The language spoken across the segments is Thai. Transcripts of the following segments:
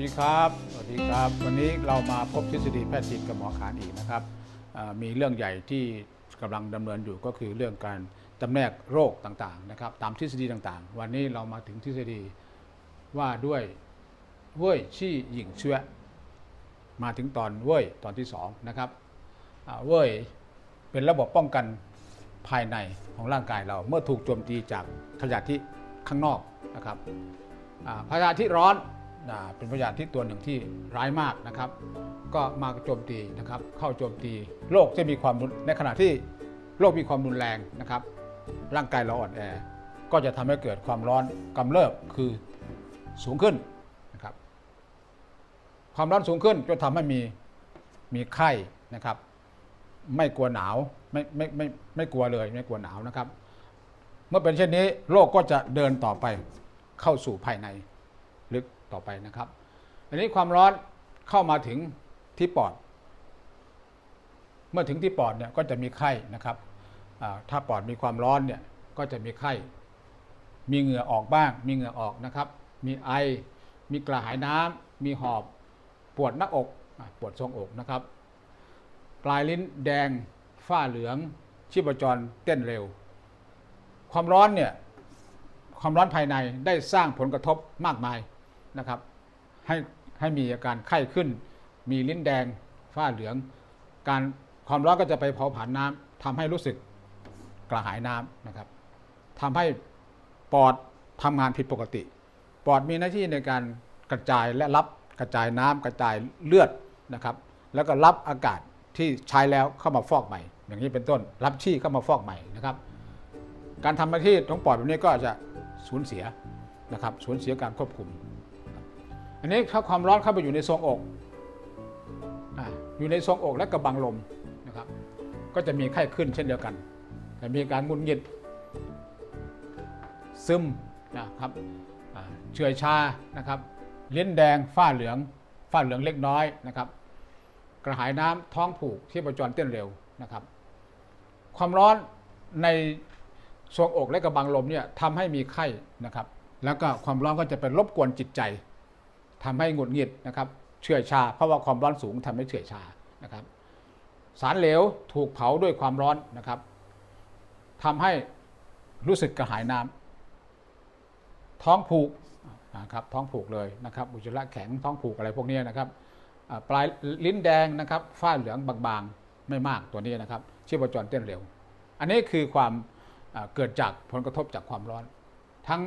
ดีครับ สวัสดีครับ วันนี้เรามาพบทฤษฎีแพทย์จิตกับหมอขานอีกนะครับ มีเรื่องใหญ่ที่กำลังดำเนินอยู่ก็คือเรื่องการจำแนกโรคต่างๆนะครับ ตามทฤษฎีต่างๆ วันนี้เรามาถึงทฤษฎีว่าด้วยเว่ยชี่หญิงเชื้อมาถึงตอนเว่ยตอนที่สองนะครับเว่ยเป็นระบบป้องกันภายในของร่างกายเราเมื่อถูกโจมตีจากขยะที่ข้างนอกนะครับอ่าพยาธิร้อน เป็นพยาธิตัวหนึ่งที่ร้ายมากนะครับ ก็มาโจมตีนะครับ เข้าโจมตีโรคที่มีความในขณะที่โรคมีความรุนแรงนะครับ ร่างกายเราอ่อนแอ ก็จะทำให้เกิดความร้อนกำเริบคือสูงขึ้นนะครับ ความร้อนสูงขึ้นก็ทำให้มีมีไข้นะครับ ไม่กลัวหนาวไม่ไม่ไม่ไม่กลัวเลยไม่กลัวหนาวนะครับ เมื่อเป็นเช่นนี้โรคก็จะเดินต่อไปเข้าสู่ภายในลึก ต่อไปนะครับอันนี้ความร้อนเข้ามาถึงที่ปอด เมื่อถึงที่ปอดเนี่ยก็จะมีไข้นะครับ ถ้าปอดมีความร้อนเนี่ยก็จะมีไข้ มีเหงื่อออกบ้าง มีเหงื่อออกนะครับ มีไอ มีกระหายน้ำมีหอบ ปวดหน้าอก ปวดทรงอกนะครับ ปลายลิ้นแดง ฝ้าเหลือง ชีพจรเต้นเร็ว ความร้อนเนี่ย ความร้อนภายในได้สร้างผลกระทบมากมาย นะครับให้ให้มีอาการไข้ขึ้น มีลิ้นแดงฝ้าเหลือง การความร้อนก็จะไปเผาผลาญน้ำทำให้รู้สึกกระหายน้ำนะครับทำให้ปอดทำงานผิดปกติ ปอดมีหน้าที่ในการกระจายและรับกระจายน้ำกระจายเลือดนะครับ แล้วก็รับอากาศที่ใช้แล้วเข้ามาฟอกใหม่ อย่างนี้เป็นต้น รับชี่เข้ามาฟอกใหม่นะครับ การทำหน้าที่ของปอดแบบนี้ก็จะสูญเสียนะครับ สูญเสียการควบคุม อันนี้ถ้าความร้อนเข้าไปอยู่ในทรวงอกออยู่ในทรวงอกและกระบังลมนะครับ ก็จะมีไข้ขึ้นเช่นเดียวกัน จะมีการงุดหงิดซึมนะครับเฉื่อยชานะครับลิ้นแดงฝ้าเหลืองฝ้าเหลืองเล็กน้อยนะครับ กระหายน้ำท้องผูกที่ประจรเต้นเร็วนะครับ ความร้อนในทรวงอกและกระบังลมเนี่ยทำให้มีไข้นะครับ แล้วก็ความร้อนก็จะเป็นรบกวนจิตใจ ทำให้หงุดหงิดนะครับเฉื่อยชา เพราะว่าความร้อนสูงทำให้เฉื่อยชานะครับ สารเหลวถูกเผาด้วยความร้อนนะครับทำให้รู้สึกกระหายน้ำท้องผูกนะครับท้องผูกเลยนะครับอุจจาระแข็งท้องผูกอะไรพวกนี้นะครับปลายลิ้นแดงนะครับฝ้าเหลืองบางๆไม่มากตัวนี้นะครับชีพจรเต้นเร็ว อันนี้คือความเกิดจากผลกระทบจากความร้อน ทั้ง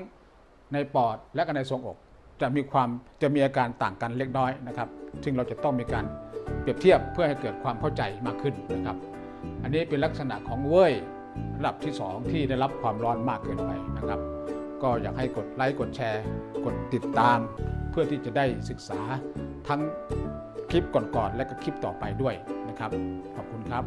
ในปอดและก็ในทรวงอก จะมีความจะมีอาการต่างกันเล็กน้อยนะครับ ซึ่งเราจะต้องมีการเปรียบเทียบเพื่อให้เกิดความเข้าใจมากขึ้นนะครับ อันนี้เป็นลักษณะของเว่ยระดับที่ 2 ที่ได้รับความร้อนมากเกินไปนะครับ ก็อยากให้กดไลค์กดแชร์ กดติดตาม เพื่อที่จะได้ศึกษาทั้งคลิปก่อนๆและก็คลิปต่อไปด้วยนะครับ ขอบคุณครับ